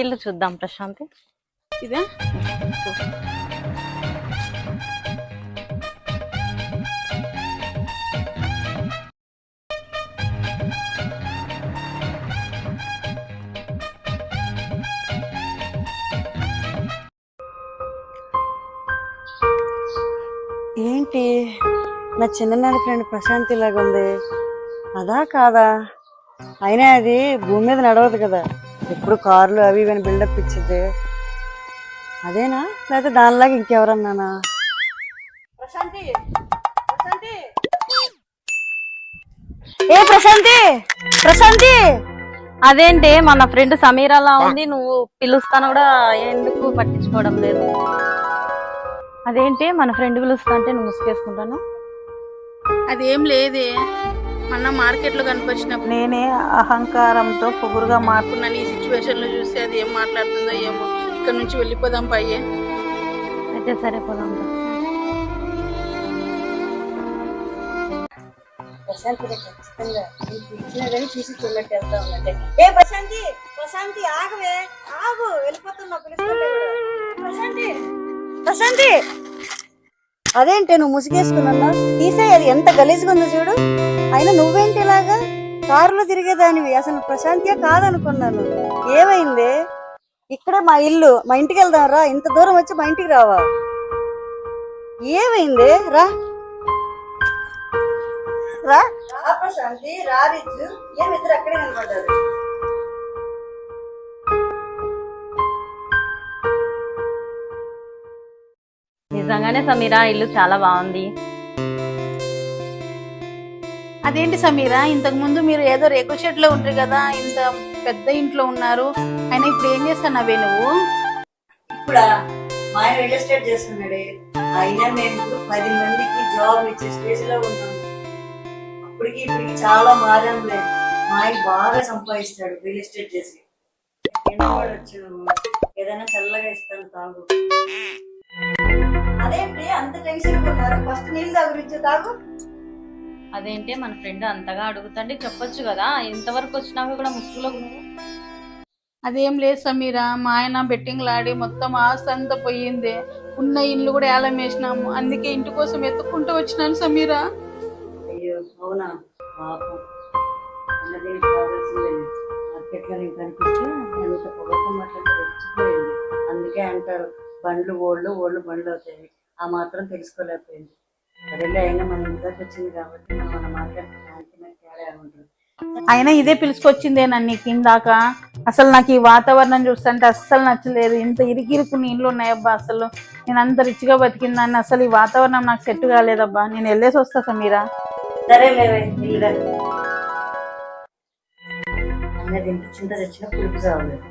ఇల్లు చూద్దాం ప్రశాంతి. ఇదే? ఏంటి? నా చిన్ననాటి ఫ్రెండ్ ప్రశాంతి లాగా ఉంది అదా కాదా? అయినా అది భూమి మీద నడవదు కదా. ఎప్పుడు కార్లు అవి ఇవి బిల్డప్ ఇచ్చింది. అదేనా? లేకపోతే దానిలాగా ఇంకెవరన్నానా? ప్రశాంతి ప్రశాంతి. ఏ ప్రశాంతి? ప్రశాంతి! అదేంటి మన ఫ్రెండ్ సమీర అలా ఉంది నువ్వు పిలుస్తాను కూడా ఎందుకు పట్టించుకోవడం లేదు? అదేంటి మన ఫ్రెండ్ పిలుస్తా అంటే నువ్వు ముసుకేసుకుంటాను అదేం లేదే. మొన్న మార్కెట్లో కనిపించినప్పుడు నేనే అహంకారంతో పొగురుగా మార్పు నన్ను ఈ సిచ్యువేషన్లో చూసి అది ఏం మాట్లాడుతుందో ఏమో. ఇక్కడ నుంచి వెళ్ళిపోదాం పయ్యే అయితే సరే పోదాం. ప్రశాంతి ఖచ్చితంగా. నీకు ఇచ్చినా కానీ చూసి చూడట్టు వెళ్తా ఉందంటే ఏ ప్రశాంతి ప్రశాంతి ఆగవే ఆగు. వెళ్ళిపోతున్నా. ప్రశాంతి ప్రశాంతి. అదేంటి నువ్వు ముసుగేసుకున్నా తీసేయాలి ఎంత గలీజ్గా ఉందో చూడు. అయినా నువ్వేంటి ఇలాగా? కారులో తిరిగేదానివి. అసలు ప్రశాంతియా కాదనుకున్నాను. ఏమైంది? ఇక్కడే మా ఇల్లు. మా ఇంటికి వెళ్దాం రా. ఇంత దూరం వచ్చి మా ఇంటికి రావా? ఏమైంది? రా. రా. ప్రశాంతి. రా రిజు ఏమిద్దరు అక్కడే నిలబడ్డారు? నిజంగానే సమీర ఇల్లు చాలా బాగుంది. అదేంటి సమీరా ఇంతకు ముందు మీరు ఏదో రేకుల షెడ్లో ఉంటారు కదా ఇంత పెద్ద ఇంట్లో ఉన్నారు అయినా ఇప్పుడు ఏం చేస్తున్నావే నువ్వు? ఇప్పుడు మా ఆయన రియల్ ఎస్టేట్ చేస్తున్నాడే. అయినా మేము ఇప్పుడు పది మందికి జాబ్ ఇచ్చే స్టేజ్లో ఉన్నాం. అప్పటికి ఇప్పటికి చాలా మారాం లేదు మా ఆయన బాగా సంపాదిస్తాడు రియల్ ఎస్టేట్ చేసి. వచ్చాము ఏదైనా చల్లగా ఇస్తాను తాగు. అదేంటి అంత టెన్షన్ ఉన్నారు. ఫస్ట్ నీళ్ళు తాగు రిజ్జు తాగు అదేంటి మన ఫ్రెండ్ అంతగా అడుగుతుంటే చెప్పొచ్చు కదా. ఇంతవరకు వచ్చినాక కూడా ముసుగులో నువ్వు అదేం లేదు సమీరా. మా ఆయన బెట్టింగ్లు ఆడి మొత్తం ఆస్తి అంతా పోయింది. ఉన్న ఇల్లు కూడా ఏలం వేసినాము. అందుకే ఇంటి కోసం ఎత్తుకుంటూ వచ్చినాను సమీరా. అయ్యో అవునా? పాపం. అన్న దీనికి కావాల్సిందే. మార్కెట్లో నేను కనిపిస్తే ఎంత పొగకు మాట్లాడి వచ్చిపోయింది అందుకే అంటారు. బండ్లు ఓళ్ళు ఓళ్ళు బండ్లు అవుతాయి. ఆ మాత్రం తెలుసుకోలేకపోయింది. సరేలే అయినా మన ఇంటికి వచ్చింది కాబట్టి మనం మన మాట్లాడుతున్నానికి నాకు తేడా ఉంటుంది అయినా ఇదే పిలుచుకొచ్చిందే నన్ను ఇందాక అసలు నాకు ఈ వాతావరణం చూస్తుంటే అస్సలు నచ్చలేదు. ఇంత ఇరికిరుకుని ఇల్లు ఉన్నాయబ్బా అసలు. నేను అంత రిచ్గా బతికిందాన్ని అసలు ఈ వాతావరణం నాకు సెట్ కాలేదబ్బా. నేను వెళ్ళేసి వస్తా సమీరా. సరే దీనికి చింత తెచ్చిన పులుపు చావలేదు